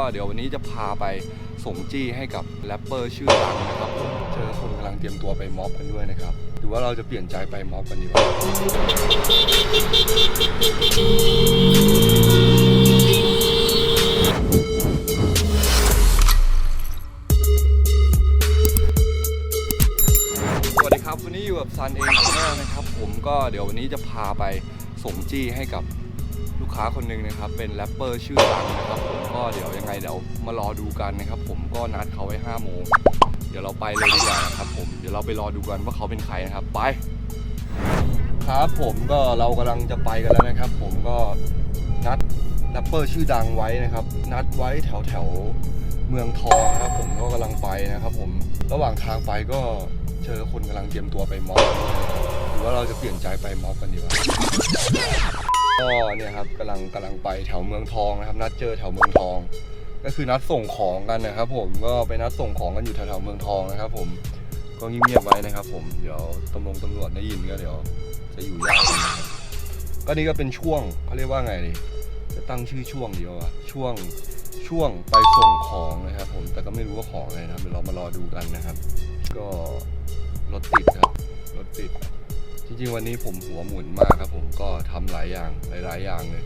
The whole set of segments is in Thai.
ก็เดี๋ยววันนี้จะพาไปส่งจี้ให้กับแรปเปอร์ชื่อดังนะครับเจอคนกำลังเตรียมตัวไปม็อบกันด้วยนะครับหรือว่าเราจะเปลี่ยนใจไปม็อบกันดีวะสวัสดีครับวันนี้อยู่กับซันเองนะครับผมก็เดี๋ยววันนี้จะพาไปส่งจี้ให้กับ ลูกค้าคนหนึ่งนะครับ เป็นแรปเปอร์ชื่อดังนะครับผมก็เดี๋ยวยังไงเดี๋ยวมารอดูกันนะครับ ผมก็นัดเขาไว้5โมงเดี๋ยวเราไปเลยดีกว่านะครับผมเดี๋ยวเราไปรอดูกันว่าเขาเป็นใครนะครับไป ครับผมก็เรากำลังจะไปกันแล้วนะครับ ผมก็นัดแรปเปอร์ชื่อดังไว้นะครับ นัดไว้แถวแถวเมืองทองนะครับ ผมก็กำลังไปนะครับ ผมระหว่างทางไปก็เจอคนกำลังเตรียมตัวไปม็อบหรือว่าเราจะเปลี่ยนใจไปม็อบกันดีกว่า ก็เนี่ยครับกำลังกำลังไปแถวเมืองทองนะครับ นัดเจอแถวเมืองทอง ก็คือนัดส่งของกันนะครับ ผมก็ไปนัดส่งของกันอยู่แถวๆเมืองทองนะครับ ผมก็เงียบๆไว้นะครับ ผมเดี๋ยวตำรวจตำรวจได้ยินก็เดี๋ยวจะอยู่ยากนะครับก็นี่ก็เป็นช่วงเขาเรียกว่าไงดีจะตั้งชื่อช่วงเดียวอะช่วงช่วงไปส่งของนะครับ ผมแต่ก็ไม่รู้ว่าของอะไรนะครับเดี๋ยวเรามารอดูกันนะครับ ก็รถติดครับรถติด จริงๆวันนี้ผมหัวหมุนมากครับผมก็ทำหลายอย่างหลายๆอย่างเลย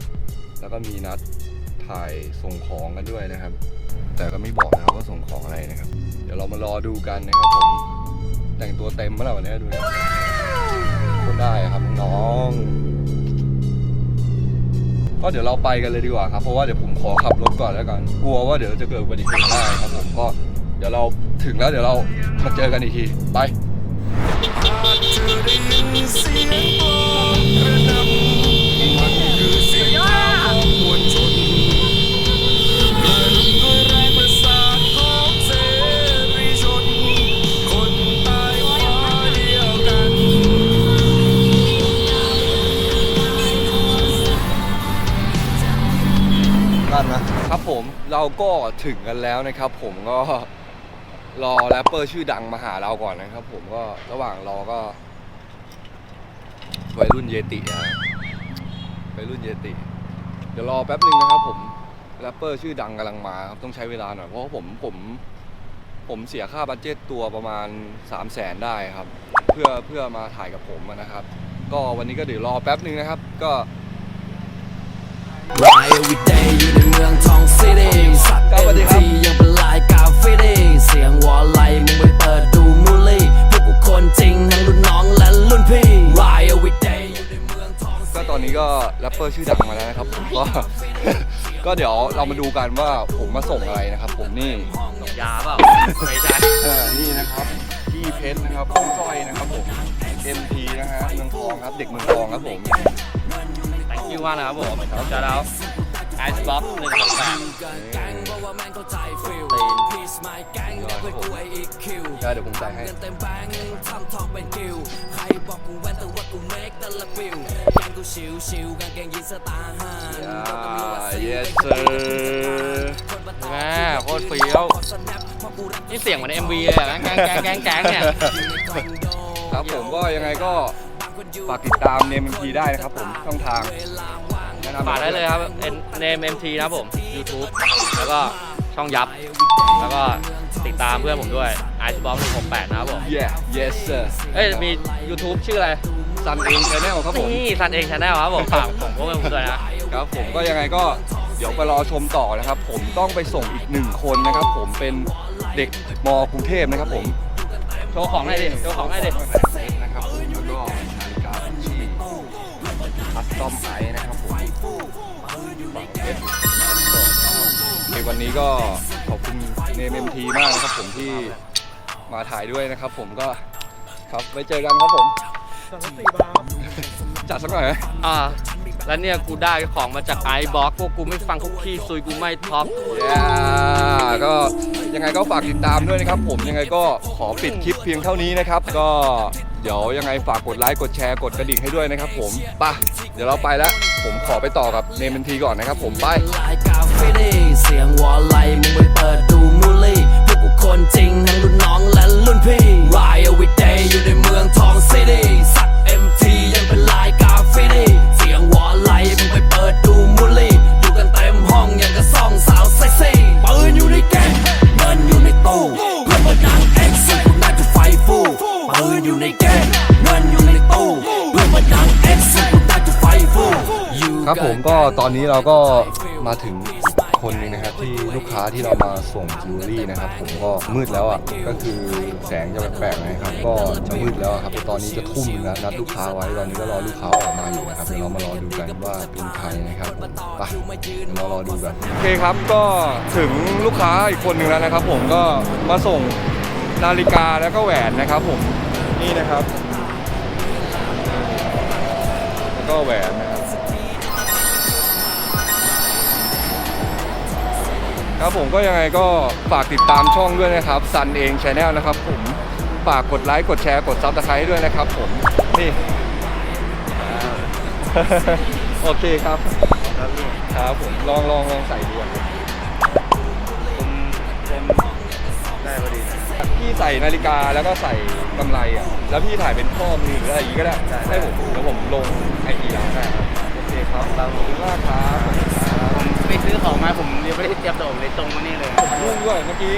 แล้วก็มีนัดถ่ายส่งของกันด้วยนะครับ แต่ก็ไม่บอกนะครับว่าส่งของอะไรนะครับ เดี๋ยวเรามารอดูกันนะครับผมแต่งตัวเต็มเมื่อไหร่วันนี้ดูนะคนได้อะครับน้องก็เดี๋ยวเราไปกันเลยดีกว่าครับ เพราะว่าเดี๋ยวผมขอขับรถก่อนแล้วกัน กลัวว่าเดี๋ยวจะเกิดอุบัติเหตุได้ครับผมก็เดี๋ยวเราถึงแล้วเดี๋ยวเรามาเจอกันอีกที ไป กันนะครับผมเราก็ถึงกันแล้วนะครับ ผมก็รอแรปเปอร์ชื่อดังมาหาเราก่อนนะครับ ผมก็ระหว่างรอก็ วัยรุ่นเยตินะวัยรุ่นเยติ เดี๋ยวรอแป๊บหนึ่งนะครับผมแรปเปอร์ชื่อดังกำลังมาครับต้องใช้เวลาหน่อยเพราะว่าผมผมผมเสียค่าบัตเจ็ตตัวประมาณ 3 0 0แสนได้ครับ เพื่อเพื่อมาถ่ายกับผมนะครับ ก็วันนี้ก็เดี๋ยวรอแป๊บหนึ่งนะครับ ก็ราย everyday อยู่ในเมืองทองซิตี้สัตว์ครับสวัสดีเอ็มครับทียังเป็นลายกาเฟตี้ รปเปอร์ชื่อดังมาแล้วนะครับผมก็ ก็เดี๋ยวเรามาดูกันว่าผมมาส่งอะไรนะครับ ผมนี่ยาเปล่าไม่ใช่เออนี่นะครับพี่เพชรนะครับพี่สร้อยนะครับผม MT นะฮะเมืองทองครับเด็กเมืองทองครับผมแต่งคิวว่านะครับผมจะแล้ว ไอซ์บ็อกหนึ่งแปดแก๊งเพราะว่าแม่งเข้าใจฟิลตีนพีซไมแก๊งเพื่อนกูไออีคิวได้เดี๋ยวผมจ่ายให้เงินเต็มแบงค์ทำทองเป็นกิวใครบอกกูแว่นแต่ว่ากูเมกแต่ละฟิวแก๊งกูชิวชิวกางเกงยีนสไตล์ฮันอ่าโดนตำรวจซี yes ไป sir แม่โคตรเฟี้ยวนี่เสียงเหมือน MV เลยอะแก๊งแก๊งแก๊งแก๊งเนี่ย ครับผมก็ยังไงก็ฝากติดตามเนม MT ได้นะครับผมช่องทางแนะนำฝากได้เลยครับเนม MT นะครับผม YouTube แล้วก็ช่องยับ แล้วก็ติดตามเพื่อนผมด้วยไอซ์บ็อกหนึ่งหกแปดนะครับผม yeah yes sir เอ้ยมี YouTube ชื่ออะไร ซันเองชาแนลครับผม นี่ซันเองชาแนลครับผมฝากผมพวกผมด้วยนะครับผมก็ยังไงก็เดี๋ยวไปรอชมต่อนะครับ ผมต้องไปส่งอีกหนึ่งคนนะครับ ผมเป็นเด็กมกรุงเทพนะครับผม โชว์ของหน่อยดิโชว์ของหน่อยดินะครับผมแล้วก็นาฬิกาที่ คัสตอมไอนะครับผมในวันนี้ก็ขอบคุณเนมเอ็มทีมากนะครับผมที่มาถ่ายด้วยนะครับ ผมก็ครับไว้เจอกันครับผมจัดสักหน่อยไหมอ่า แล้วเนี่ยกูได้ของมาจากไอบ็อกพวกกูไม่ฟังคุกกี้ซุยกูไม่ท็อปย่าก็ยังไงก็ฝากติดตามด้วยนะครับ ผมยังไงก็ขอปิดคลิปเพียงเท่านี้นะครับ ก็ เดี๋ยวยังไงฝากกดไลค์กดแชร์กดกระดิ่งให้ด้วยนะครับผมไปะเดี๋ยวเราไปแล้วผมขอไปต่อกับเนมันทีก่อนนะครับผมไป ครับผมก็ตอนนี้เราก็มาถึงอีกคนหนึงนะครับที่ลูกค้าที่เรามาส่งจิวเวลรี่นะครับ ผมก็มืดแล้วอะก็คือแสงจะแปลกๆนะครับ ก็จะมืดแล้วอะครับตอนนี้จะทุ่มแล้วนัดลูกค้าไว้ตอนนี้ก็รอลูกค้าออกมาอยู่นะครับเดี๋ยวเรามารอดูกันว่าเป็นใครนะครับไปเดี๋ยวเรารอดูกันโอเคครับก็ถึงลูกค้าอีกคนหนึ่งแล้วนะครับ ผมก็มาส่งนาฬิกาแล้วก็แหวนนะครับ ผมนี่นะครับ แล้วก็แหวนนะครับ ครับผมก็ยังไงก็ฝากติดตามช่องด้วยนะครับซันเองชาแนลนะครับผมฝากกดไลค์กดแชร์กดซับสไครต์ด้วยนะครับผมนี่โอเคครับครับผมลองลองลองใส่ดูอะผมผมได้พอดีพี่ใส่นาฬิกาแล้วก็ใส่กำไรอะแล้วพี่ถ่ายเป็นข้อมือหรืออะไรอย่างงี้ก็ได้ให้ผมดูแล้วผมลงไอจีเราได้ครับโอเคครับขอบคุณมากครับขอบคุณครับผมไปซื้อของมาผมยังไม่ได้เตรียมตัวผมเลยตรงมานี่เลย ผมรุ่ง ด้วย เมื่อกี้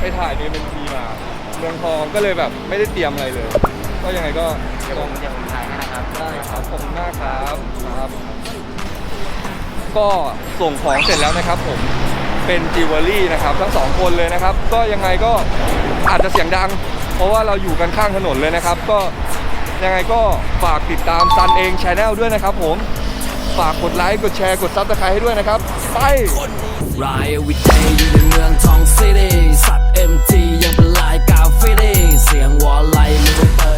ไปถ่ายเนี่ยเป็นทีมาเมืองทองก็เลยแบบไม่ได้เตรียมอะไรเลย ก็ยังไงก็เดี๋ยวผมเดี๋ยวผมถ่ายให้นะครับได้ครับขอบคุณมากครับครับ ก็ส่งของเสร็จแล้วนะครับ ผมเป็นจิวเวลรี่นะครับ ทั้งสองคนเลยนะครับ ก็ยังไงก็อาจจะเสียงดัง เพราะว่าเราอยู่กันข้างถนนเลยนะครับ ก็ยังไงก็ฝากติดตามซันเองชาแนลด้วยนะครับ ผมฝากกดไลค์กดแชร์กดซับสไครต์ให้ด้วยนะครับ ไปรายวิเดย์อยู่ในเมืองทองซิตี้สัตว์เอ็มทียังเป็นลายกาเฟตี้เสียงวอลไลมึงไปเปิด